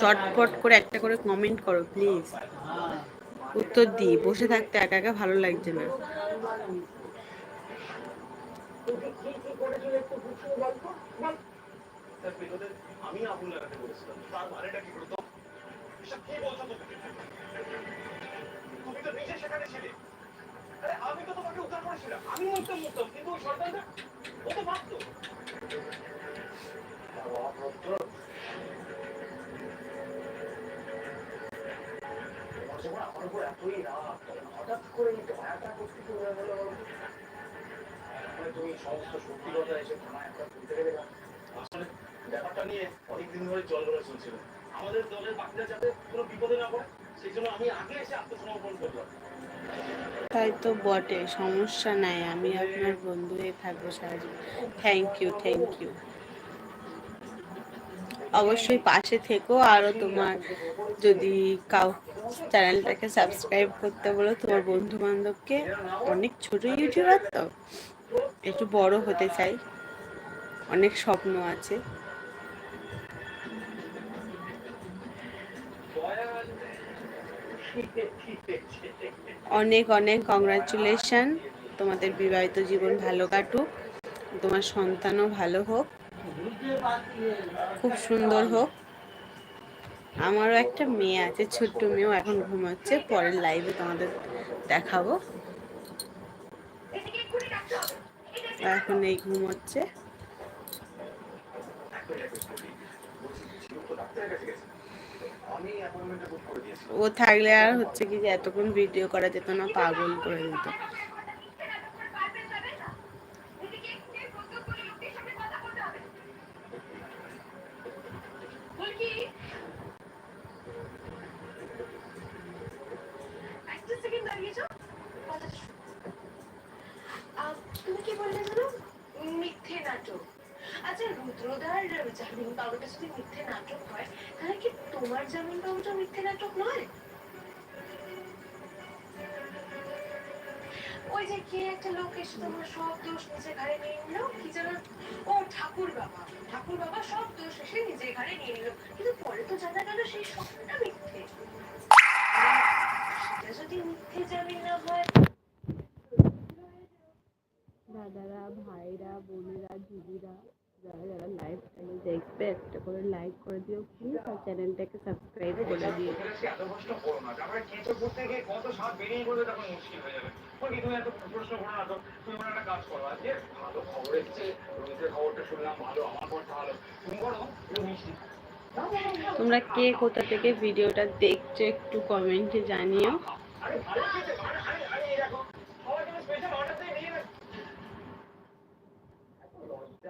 চটপট করে একটা করে কমেন্ট করো প্লিজ উত্তর দিই। বসে থাকতে একা একা ভালো লাগছে না। আমি তো তোমাকে উদ্ধার করেছিলাম। আমি কিন্তু ওই ও তো ব্যাপারটা নিয়ে অনেকদিন ধরে চলছিল। আমাদের দলের বাকিরা যাতে কোনো বিপদে না পড়ে, সেই জন্য আমি আগে এসে আত্মসমর্পণ করলাম। তাই তো বটে, সমস্যা নাই, আমি আপনার বন্ধু হয়ে থাকব সারা থ্যাংক ইউ থ্যাংক ইউ অবশ্যই পাশে থেকো আরও তোমার যদি কাউ চ্যানেলটাকে সাবস্ক্রাইব করতে বলো। তোমার বন্ধু বান্ধবকে অনেক ছোট ইউটিউবার তো? একটু বড় হতে চাই। অনেক স্বপ্ন আছে। অনেক অনেক কংগ্রাচুলেশন তোমাদের বিবাহিত জীবন ভালো কাটুক। তোমার সন্তানও ভালো হোক। খুব সুন্দর হোক। আমারও একটা মেয়ে আছে, ছোট্ট মেয়েও এখন ঘুমাচ্ছে। পরের লাইভে তোমাদের দেখাবো। এখন এই ঘুমোচ্ছে। ও থাকলে আর হচ্ছে কি যে এতক্ষণ ভিডিও করা যেত না, পাগল করে দিত। আচ্ছা মিথ্যে নাটক নয়? ওই যে একটা লোক তোমার সব দোষ ঘাড়ে নিয়ে কি যেন? ও ঠাকুর বাবা ঠাকুর সব দোষ এসে নিজে ঘাড়ে নিয়ে নিল। কিন্তু পরে তো জানা গেল সেই সবটা মিথ্যে সেটা যদি মিথ্যে জামিন না হয় দাদারা ভাইরা বোনেরা দিদিরা যারা যারা লাইভ চ্যানেল দেখবে একটা করে লাইক করে দিও প্লিজ আর চ্যানেলটাকে সাবস্ক্রাইব করে দিও তোমরা কে কোথা থেকে ভিডিওটা দেখছ একটু কমেন্টে জানিও আরে ভালো খেতে আরে আরে আরে এই দেখো সবাই কিন্তু স্পেশাল অর্ডার দিয়ে নিয়ে নেয় এত লজ্জা পায় না আমি কি বলব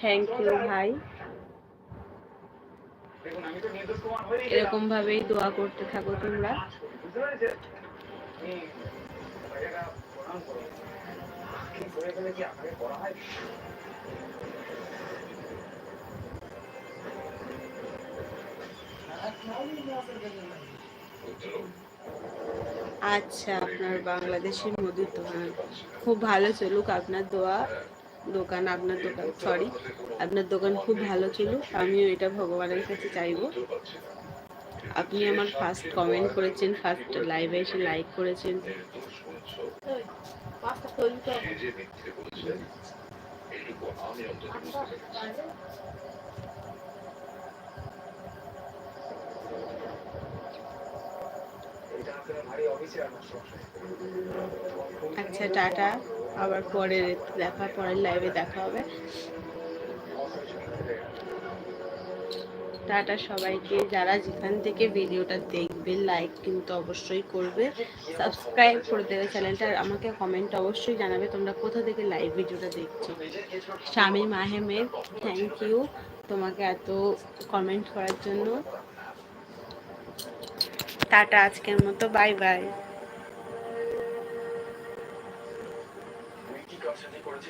থ্যাংক ইউ ভাই। এরকম ভাবেই দোয়া করতে থাকো তোমরা। আচ্ছা আপনার বাংলাদেশের মধুর দোকান খুব ভালো চলুক আপনার দোয়া। দোকান, আপনার দোকান সরি আপনার দোকান খুব ভালো ছিল, আমিও এটা ভগবানের কাছে চাইব। আপনি আমার ফার্স্ট কমেন্ট করেছেন ফার্স্ট লাইভে এসে লাইক করেছেন এটা আপনার ভারী অফিসে আমার সংসার আচ্ছা টাটা। আবার পরের দেখা, পরের লাইভে দেখা হবে। টাটা সবাইকে। যারা যেখান থেকে ভিডিওটা দেখবে লাইক কিন্তু অবশ্যই করবে। সাবস্ক্রাইব করে দেবে চ্যানেলটা আমাকে কমেন্ট অবশ্যই জানাবে তোমরা কোথা থেকে লাইভ ভিডিওটা দেখছ। স্বামী মাহেমের থ্যাংক ইউ তোমাকে এত কমেন্ট করার জন্য। টাটা আজকের মতো, বাই বাই।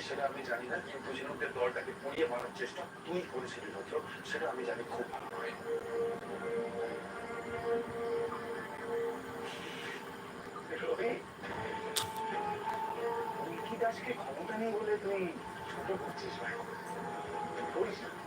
সেটা আমি জানি না, কিন্তু দলটাকে চেষ্টা তুই করেছিলি সেটা আমি জানি খুব দাসকে ক্ষমতা নেই বলে তুই ছোট করছিস ভাই। না।